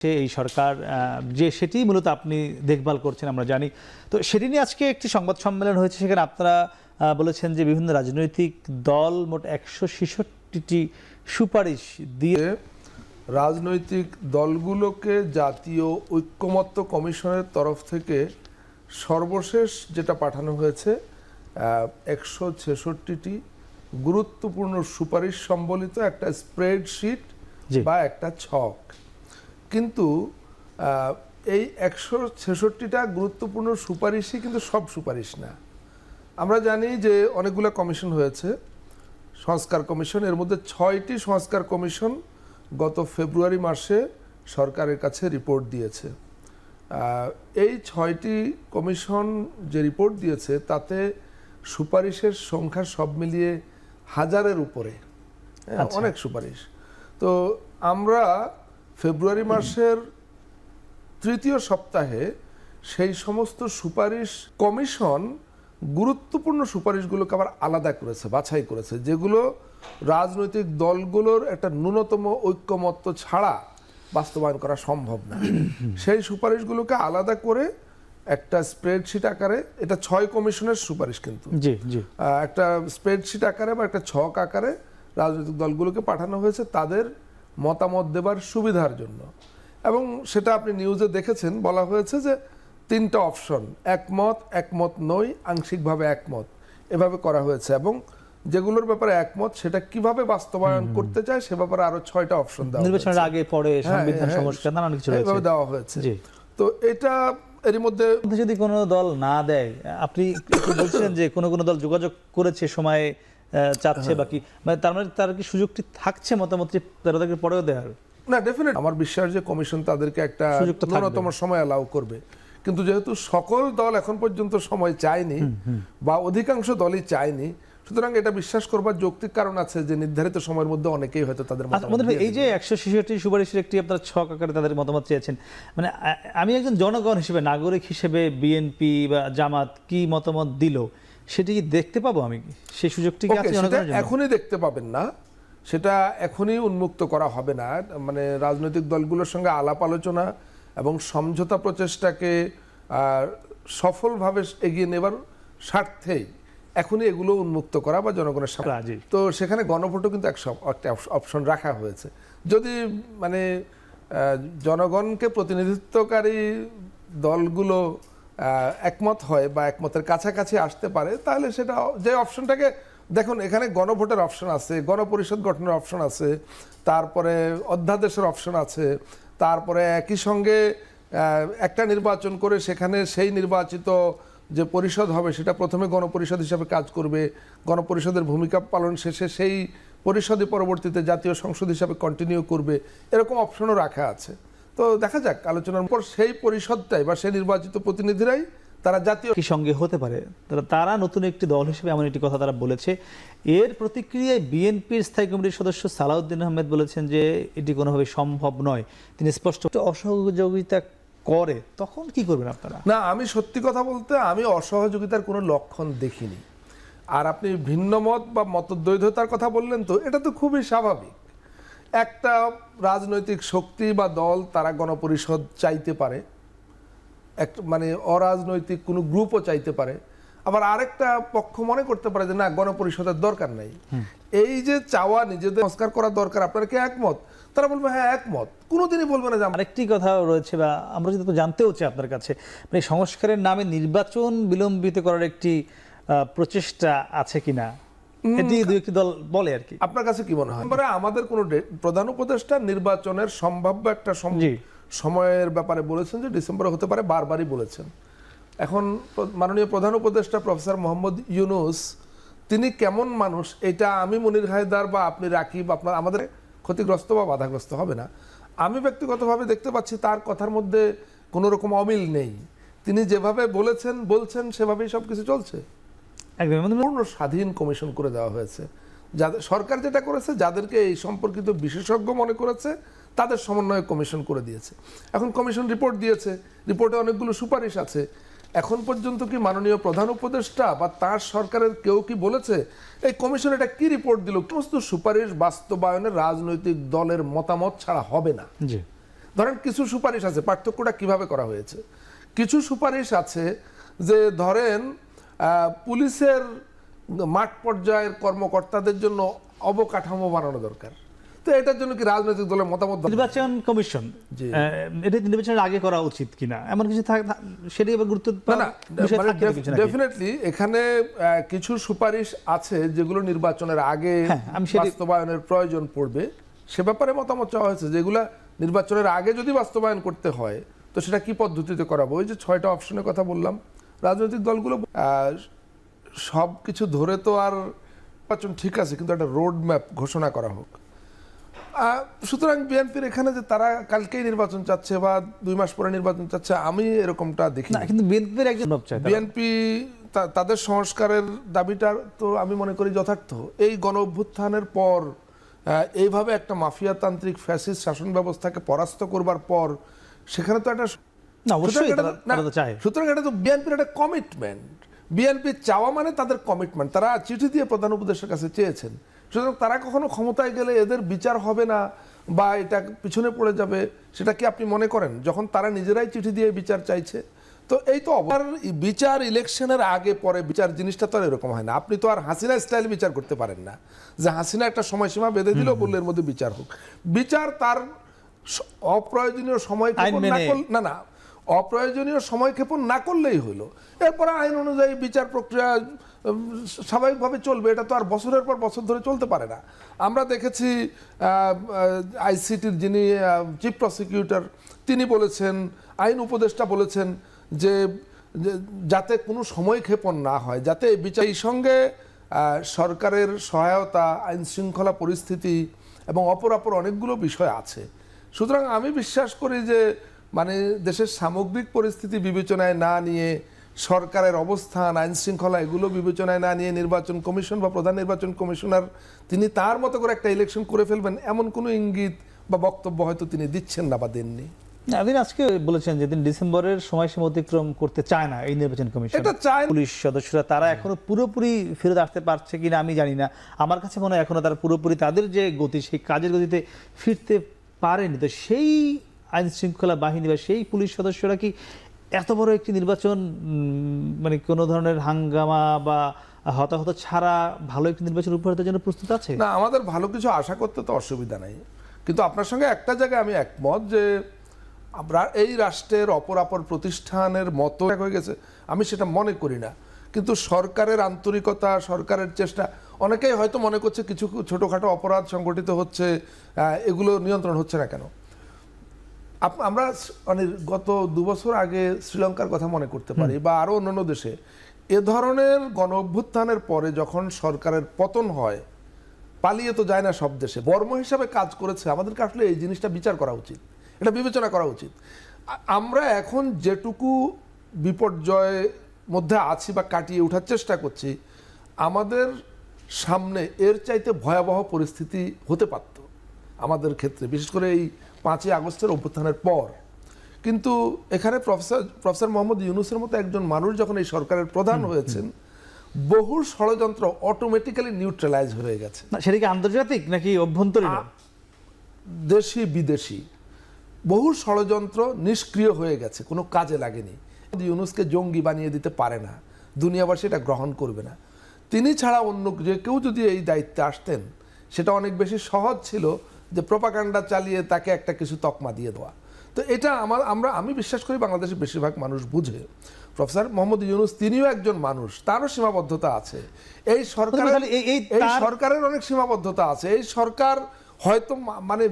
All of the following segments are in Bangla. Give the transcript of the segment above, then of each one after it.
যে এই সরকার যে সেটি মূলত আপনি দেখভাল করছেন আমরা জানি তো সেটি নিয়ে আজকে একটি সংবাদ সম্মেলন হয়েছে সেখানে আপনারা বলেছেন যে বিভিন্ন রাজনৈতিক দল মোট একশো ছেষট্টিটি সুপারিশ দিয়ে রাজনৈতিক দলগুলোকে জাতীয় ঐক্যমত্য কমিশনের তরফ থেকে সর্বশেষ যেটা পাঠানো হয়েছে একশো ছেষট্টিটি গুরুত্বপূর্ণ সুপারিশ সম্বলিত একটা স্প্রেডশিট। বা একটা ছক কিন্তু এই একশো ছেষট্টিটা গুরুত্বপূর্ণ সুপারিশই কিন্তু সব সুপারিশ না। আমরা জানি যে অনেকগুলো কমিশন হয়েছে। সংস্কার কমিশন এর মধ্যে ছয়টি সংস্কার কমিশন গত ফেব্রুয়ারি মাসে সরকারের কাছে রিপোর্ট দিয়েছে। এই ছয়টি কমিশন যে রিপোর্ট দিয়েছে তাতে সুপারিশের সংখ্যা সব মিলিয়ে হাজারের উপরে। হ্যাঁ, আচ্ছা। অনেক সুপারিশ। তো আমরা ফেব্রুয়ারি মাসের তৃতীয় সপ্তাহে সেই সমস্ত সুপারিশ কমিশন গুরুত্বপূর্ণ সুপারিশগুলোকে আবার আলাদা করেছে বাছাই করেছে যেগুলো রাজনৈতিক দলগুলোর একটা ন্যূনতম ঐক্যমত্য ছাড়া বাস্তবায়ন করা সম্ভব না। সেই সুপারিশগুলোকে আলাদা করে একটা স্প্রেডশিট আকারে এটা ছয় কমিশনের সুপারিশ কিন্তু। জি জি। একটা স্প্রেডশিট আকারে বা একটা ছক আকারে রাজনৈতিক দলগুলোকে পাঠানো হয়েছে তাদের মতামত দেবার সুবিধার জন্য। এবং সেটা আপনি নিউজে দেখেছেন বলা হয়েছে যে তিনটা অপশন একমত একমত নই আংশিকভাবে একমত এভাবে করা হয়েছে। এবং যেগুলোর ব্যাপারে একমত সেটা কীভাবে বাস্তবায়ন করতে চায় সে ব্যাপারে আরও ছয়টা অপশন দেওয়া। নির্বাচনের আগে পরে হ্যাঁ, সংবিধান হ্যাঁ, সংস্কার নানান কিছু এইভাবে দেওয়া হয়েছে। তো এটা এরই মধ্যে যদি কোনো দল না দেয় আপনি একটু বলছিলেন যে কোনো কোনো দল যোগাযোগ করেছে সময়ে চাচ্ছে বাকি মানে তার মানে তার কি সুযোগটি থাকছে মতামতটি তেরো তারিখের পরেও দেওয়ার? না ডেফিনেট আমার বিশ্বাস যে কমিশন তাদেরকে একটা ন্যূনতম সময় অ্যালাউ করবে। কিন্তু যেহেতু সকল দল এখন পর্যন্ত সময় চায়নি বা অধিকাংশ দলই চায়নি সুতরাং এটা বিশ্বাস করবার যৌক্তিক কারণ আছে যে নির্ধারিত সময়ের মধ্যে অনেকেই হয়তো তাদের আচ্ছা, মতামত এই যে একশো ছেষট্টি সুপারিশের একটি আপনারা ছক আকারে তাদের মতামত চেয়েছেন মানে আমি একজন জনগণ হিসেবে নাগরিক হিসেবে বিএনপি বা জামাত কি মতামত দিল? সেটি কি দেখতে পাবো আমি? সেই সুযোগটি এখনই দেখতে পাবেন না। সেটা এখনই উন্মুক্ত করা হবে না। মানে রাজনৈতিক দলগুলোর সঙ্গে আলাপ আলোচনা এবং সমঝোতা প্রচেষ্টাকে সফলভাবে এগিয়ে নেবার স্বার্থেই এখনই এগুলো উন্মুক্ত করা বা জনগণের সামনে। তো সেখানে গণভোটও কিন্তু একটা অপশন রাখা হয়েছে। যদি মানে জনগণকে প্রতিনিধিত্বকারী দলগুলো একমত হয় বা একমতের কাছাকাছি আসতে পারে, তাহলে সেটা যে অপশনটাকে, দেখুন, এখানে গণভোটের অপশন আছে, গণপরিষদ গঠনের অপশন আছে, তারপরে অধ্যাদেশের অপশন আছে, তারপরে একই সঙ্গে একটা নির্বাচন করে সেখানে সেই নির্বাচিত যে পরিষদ হবে, সেটা প্রথমে গণপরিষদ হিসাবে কাজ করবে, গণপরিষদের ভূমিকা পালন শেষে সেই পরিষদই পরবর্তীতে জাতীয় সংসদ হিসাবে কন্টিনিউ করবে, এরকম অপশনও রাখা আছে। তো দেখা যাক আলোচনার পর সেই পরিষদটাই বা সেই নির্বাচিত প্রতিনিধিরাই তারা জাতীয় কি সঙ্গে হতে পারে? তারা নতুন একটি দল হিসেবে এমন একটি কথা তারা বলেছে। এর প্রতিক্রিয়ায় বিএনপির স্থায়ী কমিটির সদস্য সালাউদ্দিন আহমেদ বলেছেন যে এটি কোনোভাবে সম্ভব নয়। তিনি স্পষ্ট অসহযোগিতা করে তখন কি করবেন আপনারা? না আমি সত্যি কথা বলতে আমি অসহযোগিতার কোনো লক্ষণ দেখিনি। আর আপনি ভিন্ন মত বা মতদ্বৈধতার কথা বললেন তো এটা তো খুবই স্বাভাবিক। একটা রাজনৈতিক শক্তি বা দল তারা গণপরিষদ চাইতে পারে। এক মানে অরাজনৈতিক কোনো গ্রুপও চাইতে পারে। আবার আরেকটা পক্ষ মনে করতে পারে যে না গণপরিষদের দরকার নাই। এই যে চাওয়া নিজেদের সংস্কার করা দরকার আপনারা কি একমত? তারা বলবে হ্যাঁ একমত। কোনোদিনই বলবে না যে আমরা আরেকটি কথা রয়েছে বা আমরা যদি জানতেও চাই আপনার কাছে মানে সংস্কারের নামে নির্বাচন বিলম্বিত করার একটি প্রচেষ্টা আছে কিনা? এটি দুই একটি দল বলে আর কি। আপনার কাছে কি মনে হয়? এবারে আমাদের কোন প্রধান উপদেষ্টা নির্বাচনের সম্ভাব্য একটা সম- সময়ের ব্যাপারে বলেছেন যে ডিসেম্বরে হতে পারে বারবারই বলেছেন। এখন মাননীয় প্রধান উপদেষ্টা প্রফেসর মোহাম্মদ ইউনুস তিনি কেমন মানুষ? এটা আমি মনির হায়দার বা আপনি রাকিব আপনার আমাদের ক্ষতিগ্রস্ত বা বাধাগ্রস্ত হবে না। আমি ব্যক্তিগতভাবে দেখতে পাচ্ছি তার কথার মধ্যে কোনো রকম অমিল নেই। তিনি যেভাবে বলেছেন বলছেন সেভাবেই সব কিছু চলছে। পূর্ণ স্বাধীন কমিশন করে দেওয়া হয়েছে। যাদের সরকার যেটা করেছে যাদেরকে এই সম্পর্কিত বিশেষজ্ঞ মনে করেছে তাদের সমন্বয়ে কমিশন করে দিয়েছে। এখন কমিশন রিপোর্ট দিয়েছে। রিপোর্টে অনেকগুলো সুপারিশ আছে। এখন পর্যন্ত কি মাননীয় প্রধান উপদেষ্টা বা তার সরকারের কেউ কি বলেছে এই কমিশন এটা কি রিপোর্ট দিল? সমস্ত সুপারিশ বাস্তবায়নে রাজনৈতিক দলের মতামত ছাড়া হবে না। ধরেন কিছু সুপারিশ আছে পার্থক্যটা কীভাবে করা হয়েছে? কিছু সুপারিশ আছে যে ধরেন পুলিশের মাঠ পর্যায়ের কর্মকর্তাদের জন্য অবকাঠামো বানানো দরকার। তো এটার জন্য কি রাজনৈতিক দলের মতামত নির্বাচন কমিশন এটা নির্বাচনের আগে করা উচিত কিনা? এমন কিছু সেটাই আবার গুরুত্ব না? ডেফিনেটলি এখানে কিছু সুপারিশ আছে যেগুলো নির্বাচনের আগে হ্যাঁ, সেটি- বাস্তবায়নের প্রয়োজন পড়বে। সে ব্যাপারে মতামত চাওয়া হয়েছে যেগুলা নির্বাচনের আগে যদি বাস্তবায়ন করতে হয় তো সেটা কি পদ্ধতিতে করাবো? ওই যে ছয়টা অপশনের কথা বললাম। রাজনৈতিক দলগুলো সব কিছু ধরে তো আর নির্বাচন ঠিক আছে কিন্তু একটা রোড ম্যাপ ঘোষণা করা হোক। সুতরাং বিএনপির এখানে যে তারা কালকেই নির্বাচন চাচ্ছে বা দুই মাস পরে নির্বাচন চাচ্ছে আমি এরকমটা দেখি না কিন্তু বিএনপির একজন বিএনপি তাদের সংস্কারের দাবিটা তো আমি মনে করি যথার্থ। এই গণ অভ্যুত্থানের পর এইভাবে একটা মাফিয়াতান্ত্রিক ফ্যাসিস্ট শাসন ব্যবস্থাকে পরাস্ত করবার পর সেখানে তো একটা না অবশ্যই সুতরাং এটা তো- না, তারা তো চায়। সুতরাং এটা তো বিএনপির একটা কমিটমেন্ট বিএনপি চাওয়া মানে তাদের কমিটমেন্ট তারা চিঠি দিয়ে প্রধান উপদেশের কাছে চেয়েছেন। সুতরাং তারা কখনো ক্ষমতায় গেলে এদের বিচার হবে না বা এটা পিছনে পড়ে যাবে সেটা কি আপনি মনে করেন? যখন তারা নিজেরাই চিঠি দিয়ে বিচার চাইছে। তো এই তো বিচার ইলেকশনের আগে পরে বিচার জিনিসটা তো আর এরকম হয় না। আপনি তো আর হাসিনা স্টাইল বিচার করতে পারেন না। যে হাসিনা একটা সময়সীমা বেঁধে দিল বললে এর মধ্যে বিচার হোক। বিচার তার অপ্রয়োজনীয় সময় না না অপ্রয়োজনীয় সময় ক্ষেপণ না করলেই হলো। এরপরে আইন অনুযায়ী বিচার প্রক্রিয়া স্বাভাবিকভাবে চলবে। এটা তো আর বছরের পর বছর ধরে চলতে পারে না। আমরা দেখেছি আইসিটির যিনি চিফ প্রসিকিউটর, তিনি বলেছেন, আইন উপদেষ্টা বলেছেন যে যাতে কোনো সময় ক্ষেপণ না হয়, যাতে বিচার এই সঙ্গে সরকারের সহায়তা, আইন শৃঙ্খলা পরিস্থিতি এবং অপর অপর অনেকগুলো বিষয় আছে। সুতরাং আমি বিশ্বাস করি যে মানে দেশের সামগ্রিক পরিস্থিতি বিবেচনায় না নিয়ে সরকারের অবস্থান আইন শৃঙ্খলা এগুলো বিবেচনায় না নিয়ে নির্বাচন কমিশন বা প্রধান নির্বাচন কমিশনার তিনি তার মতো করে একটা ইলেকশন করে ফেলবেন এমন কোনো ইঙ্গিত বা বক্তব্য হয়তো তিনি দিচ্ছেন না বা দেননি। না, তিনি আজকে বলেছেন যে ডিসেম্বরের সময়সীমা অতিক্রম করতে চায় না এই নির্বাচন কমিশন। এটা চায় পুলিশ সদস্যরা তারা এখনও পুরোপুরি ফেরত আসতে পারছে কিনা আমি জানি না। আমার কাছে মনে হয় এখনও তারা পুরোপুরি তাদের যে গতি সেই কাজের গতিতে ফিরতে পারেনি। তো সেই আইন শৃঙ্খলা বাহিনী বা সেই পুলিশ সদস্যরা কি এত বড় একটি নির্বাচন মানে কোনো ধরনের হাঙ্গামা বা হতাহত ছাড়া ভালো একটি নির্বাচন উপহার জন্য প্রস্তুত আছে? না, আমাদের ভালো কিছু আশা করতে তো অসুবিধা নাই। কিন্তু আপনার সঙ্গে একটা জায়গায় আমি একমত যে এই রাষ্ট্রের অপর অপর প্রতিষ্ঠানের মতো এক হয়ে গেছে, আমি সেটা মনে করি না। কিন্তু সরকারের আন্তরিকতা, সরকারের চেষ্টা, অনেকেই হয়তো মনে করছে কিছু ছোটোখাটো অপরাধ সংগঠিত হচ্ছে এগুলো নিয়ন্ত্রণ হচ্ছে না কেন? আমরা মানে গত দু বছর আগে শ্রীলঙ্কার কথা মনে করতে পারি বা আরও অন্যান্য দেশে এ ধরনের গণ অভ্যুত্থানের পরে যখন সরকারের পতন হয় পালিয়ে তো যায় না সব দেশে। বর্ম হিসাবে কাজ করেছে আমাদেরকে আসলে এই জিনিসটা বিচার করা উচিত। এটা বিবেচনা করা উচিত। আমরা এখন যেটুকু বিপর্যয়ের মধ্যে আছি বা কাটিয়ে ওঠার চেষ্টা করছি আমাদের সামনে এর চাইতে ভয়াবহ পরিস্থিতি হতে পারত আমাদের ক্ষেত্রে। বিশেষ করে এই পাঁচই আগস্টের অভ্যুত্থানের পর। কিন্তু এখানে প্রফেসর প্রফেসর মোহাম্মদ ইউনুসের মতো একজন মানুষ যখন এই সরকারের প্রধান হয়েছেন বহু ষড়যন্ত্র অটোমেটিক্যালি নিউট্রালাইজ হয়ে গেছে। সেটা কি আন্তর্জাতিক নাকি অভ্যন্তরীণ? দেশি বিদেশি। বহু ষড়যন্ত্র নিষ্ক্রিয় হয়ে গেছে কোনো কাজে লাগেনি। ইউনুসকে জঙ্গি বানিয়ে দিতে পারে না দুনিয়াবাসী এটা গ্রহণ করবে না। তিনি ছাড়া অন্য যে কেউ যদি এই দায়িত্বে আসতেন সেটা অনেক বেশি সহজ ছিল যে প্রপাকাণ্ডা চালিয়ে তাকে একটা কিছু তকমা দিয়ে দেওয়া। তো এটা আমার আমরা আমি বিশ্বাস করি বাংলাদেশের বেশিরভাগ মানুষ বুঝে। প্রফেসর মোহাম্মদ ইউনুস তিনিও একজন মানুষ তারও সীমাবদ্ধতা আছে। এই সরকারের এই- এই এই সরকারের অনেক সীমাবদ্ধতা আছে। এই সরকার হয়তো মানে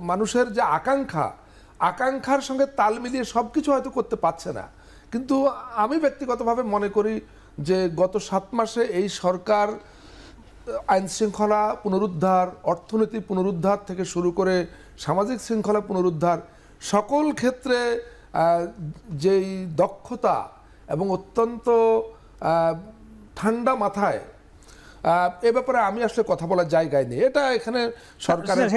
মানুষের যে আকাঙ্ক্ষা আকাঙ্ক্ষার সঙ্গে তাল মিলিয়ে সব কিছু হয়তো করতে পারছে না। কিন্তু আমি ব্যক্তিগতভাবে মনে করি যে গত সাত মাসে এই সরকার আইন শৃঙ্খলা পুনরুদ্ধার অর্থনীতি পুনরুদ্ধার থেকে শুরু করে সামাজিক শৃঙ্খলা পুনরুদ্ধার সকল ক্ষেত্রে যেই দক্ষতা এবং অত্যন্ত ঠান্ডা মাথায় এ ব্যাপারে আমি আসলে কথা বলার জায়গায় নেই। এটা এখানে সরকারের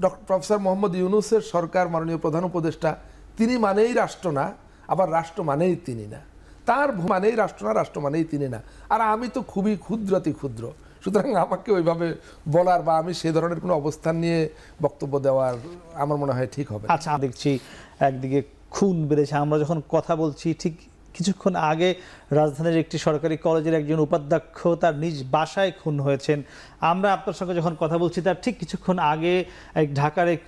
ডক্টর প্রফেসর মোহাম্মদ ইউনুসের সরকার মাননীয় প্রধান উপদেষ্টা তিনি মানেই রাষ্ট্র না আবার রাষ্ট্র মানেই তিনি না। তার মানেই রাষ্ট্র না, রাষ্ট্র মানেই তিনি না। আর আমি তো খুবই ক্ষুদ্রাতি ক্ষুদ্র। সুতরাং আমাকে ওইভাবে বলার বা আমি সে ধরনের কোনো অবস্থান নিয়ে বক্তব্য দেওয়ার আমার মনে হয় ঠিক হবে। আচ্ছা দেখছি একদিকে খুন বেড়েছে। আমরা যখন কথা বলছি, ঠিক কিছুক্ষণ আগে রাজধানীর একটি সরকারি কলেজের একজন উপাধ্যক্ষ তার নিজ বাসায় খুন হয়েছেন। আমরা আপনার সঙ্গে যখন কথা বলছি, তার ঠিক কিছুক্ষণ আগে এক ঢাকার এক